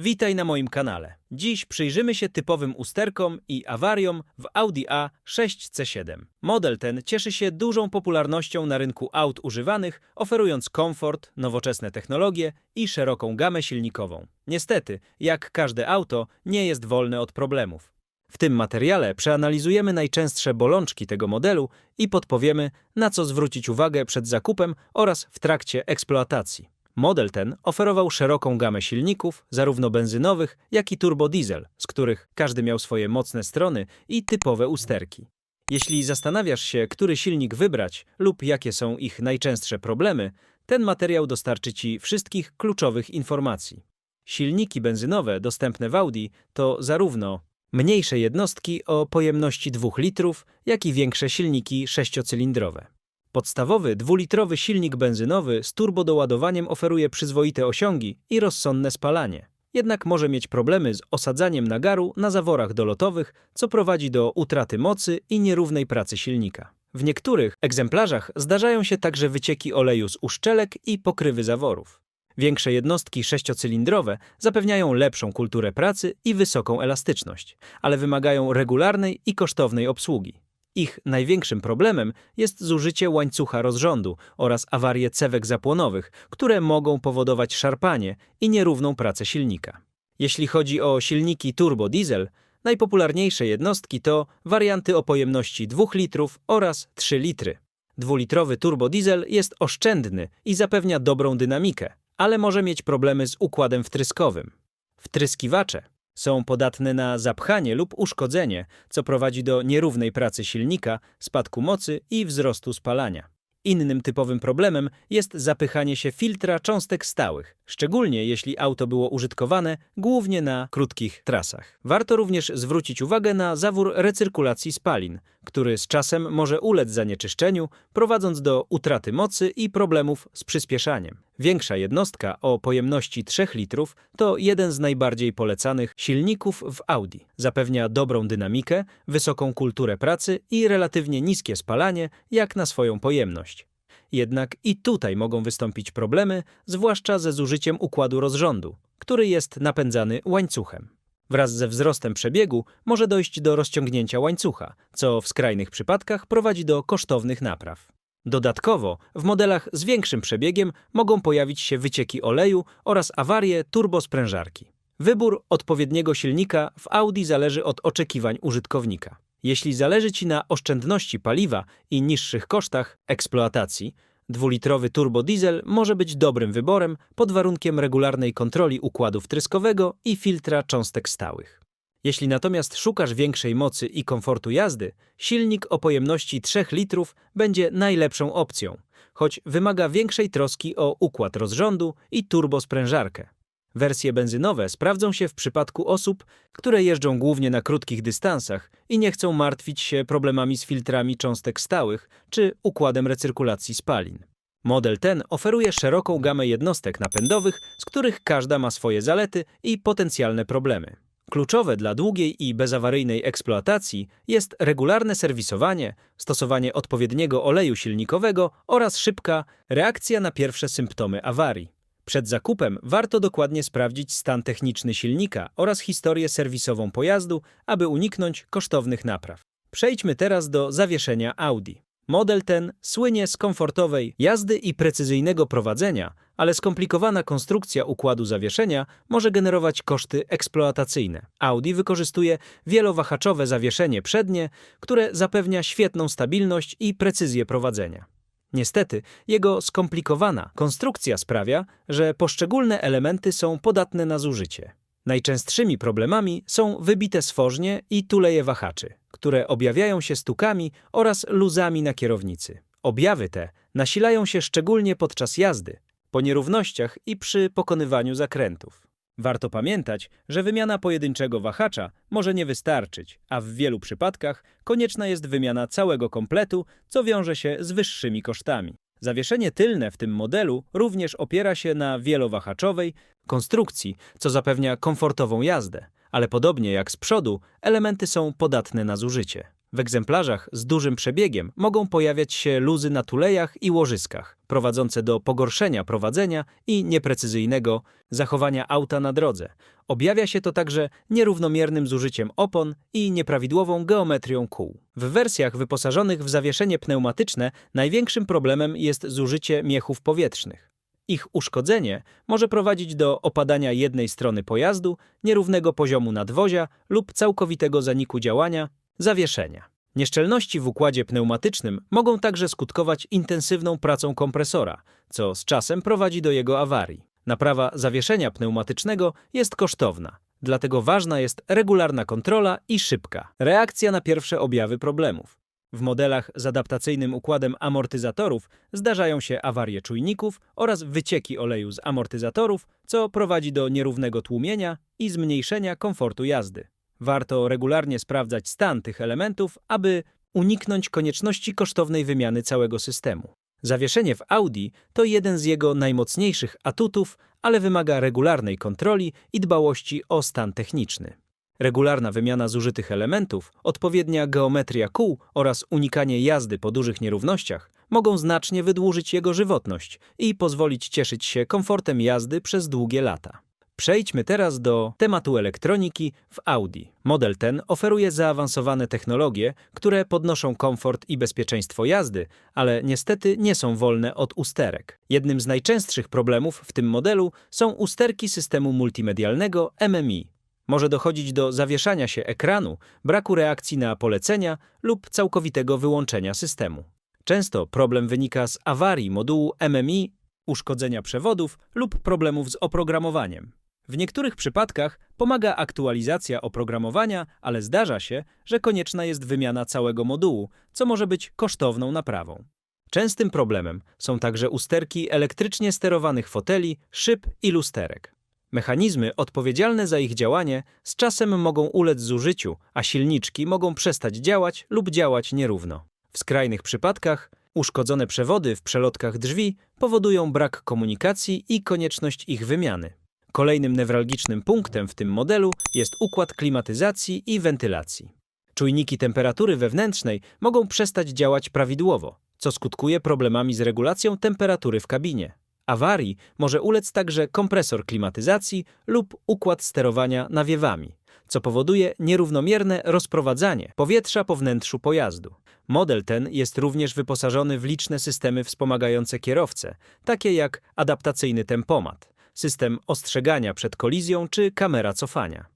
Witaj na moim kanale. Dziś przyjrzymy się typowym usterkom i awariom w Audi A6C7. Model ten cieszy się dużą popularnością na rynku aut używanych, oferując komfort, nowoczesne technologie i szeroką gamę silnikową. Niestety, jak każde auto, nie jest wolne od problemów. W tym materiale przeanalizujemy najczęstsze bolączki tego modelu i podpowiemy, na co zwrócić uwagę przed zakupem oraz w trakcie eksploatacji. Model ten oferował szeroką gamę silników, zarówno benzynowych, jak i turbodiesel, z których każdy miał swoje mocne strony i typowe usterki. Jeśli zastanawiasz się, który silnik wybrać lub jakie są ich najczęstsze problemy, ten materiał dostarczy Ci wszystkich kluczowych informacji. Silniki benzynowe dostępne w Audi to zarówno mniejsze jednostki o pojemności 2 litrów, jak i większe silniki sześciocylindrowe. Podstawowy dwulitrowy silnik benzynowy z turbodoładowaniem oferuje przyzwoite osiągi i rozsądne spalanie. Jednak może mieć problemy z osadzaniem nagaru na zaworach dolotowych, co prowadzi do utraty mocy i nierównej pracy silnika. W niektórych egzemplarzach zdarzają się także wycieki oleju z uszczelek i pokrywy zaworów. Większe jednostki sześciocylindrowe zapewniają lepszą kulturę pracy i wysoką elastyczność, ale wymagają regularnej i kosztownej obsługi. Ich największym problemem jest zużycie łańcucha rozrządu oraz awarie cewek zapłonowych, które mogą powodować szarpanie i nierówną pracę silnika. Jeśli chodzi o silniki turbo-diesel, najpopularniejsze jednostki to warianty o pojemności 2 litrów oraz 3 litry. Dwulitrowy turbodiesel jest oszczędny i zapewnia dobrą dynamikę, ale może mieć problemy z układem wtryskowym. Wtryskiwacze są podatne na zapchanie lub uszkodzenie, co prowadzi do nierównej pracy silnika, spadku mocy i wzrostu spalania. Innym typowym problemem jest zapychanie się filtra cząstek stałych, szczególnie jeśli auto było użytkowane głównie na krótkich trasach. Warto również zwrócić uwagę na zawór recyrkulacji spalin, który z czasem może ulec zanieczyszczeniu, prowadząc do utraty mocy i problemów z przyspieszaniem. Większa jednostka o pojemności 3 litrów to jeden z najbardziej polecanych silników w Audi. Zapewnia dobrą dynamikę, wysoką kulturę pracy i relatywnie niskie spalanie jak na swoją pojemność. Jednak i tutaj mogą wystąpić problemy, zwłaszcza ze zużyciem układu rozrządu, który jest napędzany łańcuchem. Wraz ze wzrostem przebiegu może dojść do rozciągnięcia łańcucha, co w skrajnych przypadkach prowadzi do kosztownych napraw. Dodatkowo w modelach z większym przebiegiem mogą pojawić się wycieki oleju oraz awarie turbosprężarki. Wybór odpowiedniego silnika w Audi zależy od oczekiwań użytkownika. Jeśli zależy Ci na oszczędności paliwa i niższych kosztach eksploatacji, dwulitrowy turbodiesel może być dobrym wyborem pod warunkiem regularnej kontroli układu wtryskowego i filtra cząstek stałych. Jeśli natomiast szukasz większej mocy i komfortu jazdy, silnik o pojemności 3 litrów będzie najlepszą opcją, choć wymaga większej troski o układ rozrządu i turbosprężarkę. Wersje benzynowe sprawdzą się w przypadku osób, które jeżdżą głównie na krótkich dystansach i nie chcą martwić się problemami z filtrami cząstek stałych czy układem recyrkulacji spalin. Model ten oferuje szeroką gamę jednostek napędowych, z których każda ma swoje zalety i potencjalne problemy. Kluczowe dla długiej i bezawaryjnej eksploatacji jest regularne serwisowanie, stosowanie odpowiedniego oleju silnikowego oraz szybka reakcja na pierwsze symptomy awarii. Przed zakupem warto dokładnie sprawdzić stan techniczny silnika oraz historię serwisową pojazdu, aby uniknąć kosztownych napraw. Przejdźmy teraz do zawieszenia Audi. Model ten słynie z komfortowej jazdy i precyzyjnego prowadzenia, ale skomplikowana konstrukcja układu zawieszenia może generować koszty eksploatacyjne. Audi wykorzystuje wielowahaczowe zawieszenie przednie, które zapewnia świetną stabilność i precyzję prowadzenia. Niestety, jego skomplikowana konstrukcja sprawia, że poszczególne elementy są podatne na zużycie. Najczęstszymi problemami są wybite sfożnie i tuleje wahaczy, które objawiają się stukami oraz luzami na kierownicy. Objawy te nasilają się szczególnie podczas jazdy, po nierównościach i przy pokonywaniu zakrętów. Warto pamiętać, że wymiana pojedynczego wahacza może nie wystarczyć, a w wielu przypadkach konieczna jest wymiana całego kompletu, co wiąże się z wyższymi kosztami. Zawieszenie tylne w tym modelu również opiera się na wielowahaczowej konstrukcji, co zapewnia komfortową jazdę, ale podobnie jak z przodu, elementy są podatne na zużycie. W egzemplarzach z dużym przebiegiem mogą pojawiać się luzy na tulejach i łożyskach, prowadzące do pogorszenia prowadzenia i nieprecyzyjnego zachowania auta na drodze. Objawia się to także nierównomiernym zużyciem opon i nieprawidłową geometrią kół. W wersjach wyposażonych w zawieszenie pneumatyczne największym problemem jest zużycie miechów powietrznych. Ich uszkodzenie może prowadzić do opadania jednej strony pojazdu, nierównego poziomu nadwozia lub całkowitego zaniku działania zawieszenia. Nieszczelności w układzie pneumatycznym mogą także skutkować intensywną pracą kompresora, co z czasem prowadzi do jego awarii. Naprawa zawieszenia pneumatycznego jest kosztowna, dlatego ważna jest regularna kontrola i szybka reakcja na pierwsze objawy problemów. W modelach z adaptacyjnym układem amortyzatorów zdarzają się awarie czujników oraz wycieki oleju z amortyzatorów, co prowadzi do nierównego tłumienia i zmniejszenia komfortu jazdy. Warto regularnie sprawdzać stan tych elementów, aby uniknąć konieczności kosztownej wymiany całego systemu. Zawieszenie w Audi to jeden z jego najmocniejszych atutów, ale wymaga regularnej kontroli i dbałości o stan techniczny. Regularna wymiana zużytych elementów, odpowiednia geometria kół oraz unikanie jazdy po dużych nierównościach mogą znacznie wydłużyć jego żywotność i pozwolić cieszyć się komfortem jazdy przez długie lata. Przejdźmy teraz do tematu elektroniki w Audi. Model ten oferuje zaawansowane technologie, które podnoszą komfort i bezpieczeństwo jazdy, ale niestety nie są wolne od usterek. Jednym z najczęstszych problemów w tym modelu są usterki systemu multimedialnego MMI. Może dochodzić do zawieszania się ekranu, braku reakcji na polecenia lub całkowitego wyłączenia systemu. Często problem wynika z awarii modułu MMI, uszkodzenia przewodów lub problemów z oprogramowaniem. W niektórych przypadkach pomaga aktualizacja oprogramowania, ale zdarza się, że konieczna jest wymiana całego modułu, co może być kosztowną naprawą. Częstym problemem są także usterki elektrycznie sterowanych foteli, szyb i lusterek. Mechanizmy odpowiedzialne za ich działanie z czasem mogą ulec zużyciu, a silniczki mogą przestać działać lub działać nierówno. W skrajnych przypadkach uszkodzone przewody w przelotkach drzwi powodują brak komunikacji i konieczność ich wymiany. Kolejnym newralgicznym punktem w tym modelu jest układ klimatyzacji i wentylacji. Czujniki temperatury wewnętrznej mogą przestać działać prawidłowo, co skutkuje problemami z regulacją temperatury w kabinie. Awarii może ulec także kompresor klimatyzacji lub układ sterowania nawiewami, co powoduje nierównomierne rozprowadzanie powietrza po wnętrzu pojazdu. Model ten jest również wyposażony w liczne systemy wspomagające kierowcę, takie jak adaptacyjny tempomat, system ostrzegania przed kolizją czy kamera cofania.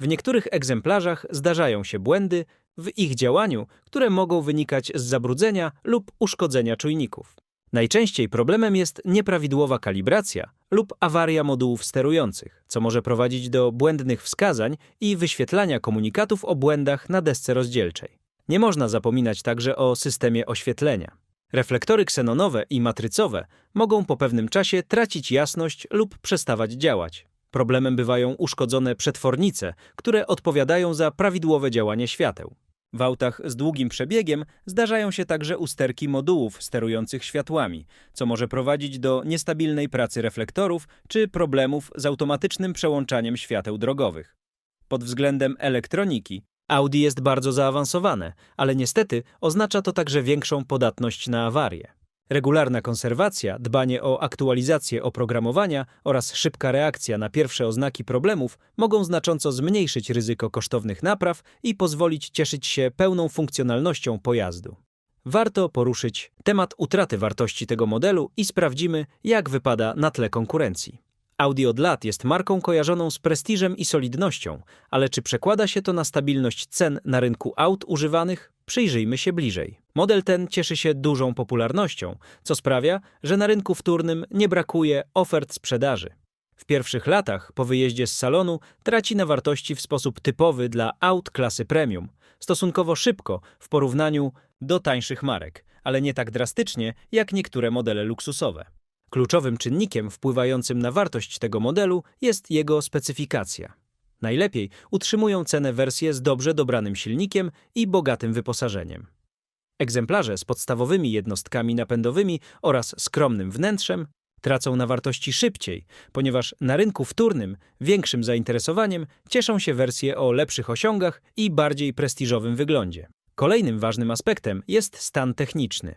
W niektórych egzemplarzach zdarzają się błędy w ich działaniu, które mogą wynikać z zabrudzenia lub uszkodzenia czujników. Najczęściej problemem jest nieprawidłowa kalibracja lub awaria modułów sterujących, co może prowadzić do błędnych wskazań i wyświetlania komunikatów o błędach na desce rozdzielczej. Nie można zapominać także o systemie oświetlenia. Reflektory ksenonowe i matrycowe mogą po pewnym czasie tracić jasność lub przestawać działać. Problemem bywają uszkodzone przetwornice, które odpowiadają za prawidłowe działanie świateł. W autach z długim przebiegiem zdarzają się także usterki modułów sterujących światłami, co może prowadzić do niestabilnej pracy reflektorów czy problemów z automatycznym przełączaniem świateł drogowych. Pod względem elektroniki Audi jest bardzo zaawansowane, ale niestety oznacza to także większą podatność na awarie. Regularna konserwacja, dbanie o aktualizację oprogramowania oraz szybka reakcja na pierwsze oznaki problemów mogą znacząco zmniejszyć ryzyko kosztownych napraw i pozwolić cieszyć się pełną funkcjonalnością pojazdu. Warto poruszyć temat utraty wartości tego modelu i sprawdzimy, jak wypada na tle konkurencji. Audi od lat jest marką kojarzoną z prestiżem i solidnością, ale czy przekłada się to na stabilność cen na rynku aut używanych? Przyjrzyjmy się bliżej. Model ten cieszy się dużą popularnością, co sprawia, że na rynku wtórnym nie brakuje ofert sprzedaży. W pierwszych latach po wyjeździe z salonu traci na wartości w sposób typowy dla aut klasy premium, stosunkowo szybko w porównaniu do tańszych marek, ale nie tak drastycznie jak niektóre modele luksusowe. Kluczowym czynnikiem wpływającym na wartość tego modelu jest jego specyfikacja. Najlepiej utrzymują cenę wersje z dobrze dobranym silnikiem i bogatym wyposażeniem. Egzemplarze z podstawowymi jednostkami napędowymi oraz skromnym wnętrzem tracą na wartości szybciej, ponieważ na rynku wtórnym większym zainteresowaniem cieszą się wersje o lepszych osiągach i bardziej prestiżowym wyglądzie. Kolejnym ważnym aspektem jest stan techniczny.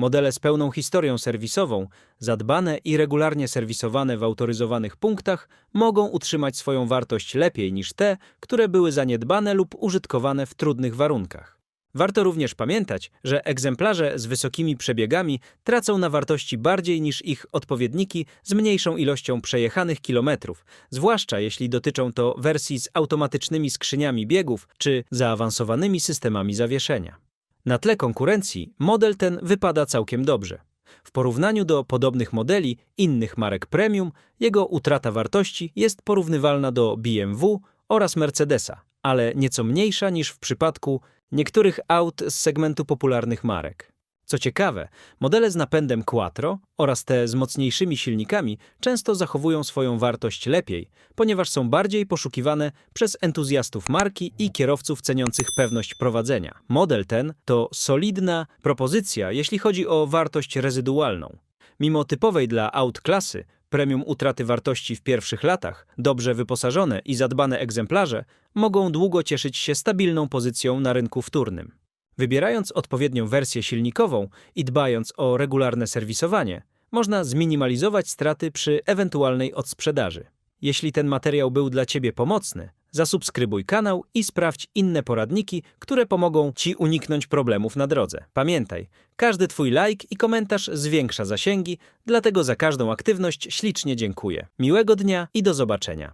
Modele z pełną historią serwisową, zadbane i regularnie serwisowane w autoryzowanych punktach, mogą utrzymać swoją wartość lepiej niż te, które były zaniedbane lub użytkowane w trudnych warunkach. Warto również pamiętać, że egzemplarze z wysokimi przebiegami tracą na wartości bardziej niż ich odpowiedniki z mniejszą ilością przejechanych kilometrów, zwłaszcza jeśli dotyczą to wersji z automatycznymi skrzyniami biegów czy zaawansowanymi systemami zawieszenia. Na tle konkurencji model ten wypada całkiem dobrze. W porównaniu do podobnych modeli innych marek premium, jego utrata wartości jest porównywalna do BMW oraz Mercedesa, ale nieco mniejsza niż w przypadku niektórych aut z segmentu popularnych marek. Co ciekawe, modele z napędem Quattro oraz te z mocniejszymi silnikami często zachowują swoją wartość lepiej, ponieważ są bardziej poszukiwane przez entuzjastów marki i kierowców ceniących pewność prowadzenia. Model ten to solidna propozycja, jeśli chodzi o wartość rezydualną. Mimo typowej dla aut klasy, premium utraty wartości w pierwszych latach, dobrze wyposażone i zadbane egzemplarze mogą długo cieszyć się stabilną pozycją na rynku wtórnym. Wybierając odpowiednią wersję silnikową i dbając o regularne serwisowanie, można zminimalizować straty przy ewentualnej odsprzedaży. Jeśli ten materiał był dla Ciebie pomocny, zasubskrybuj kanał i sprawdź inne poradniki, które pomogą Ci uniknąć problemów na drodze. Pamiętaj, każdy Twój like i komentarz zwiększa zasięgi, dlatego za każdą aktywność ślicznie dziękuję. Miłego dnia i do zobaczenia.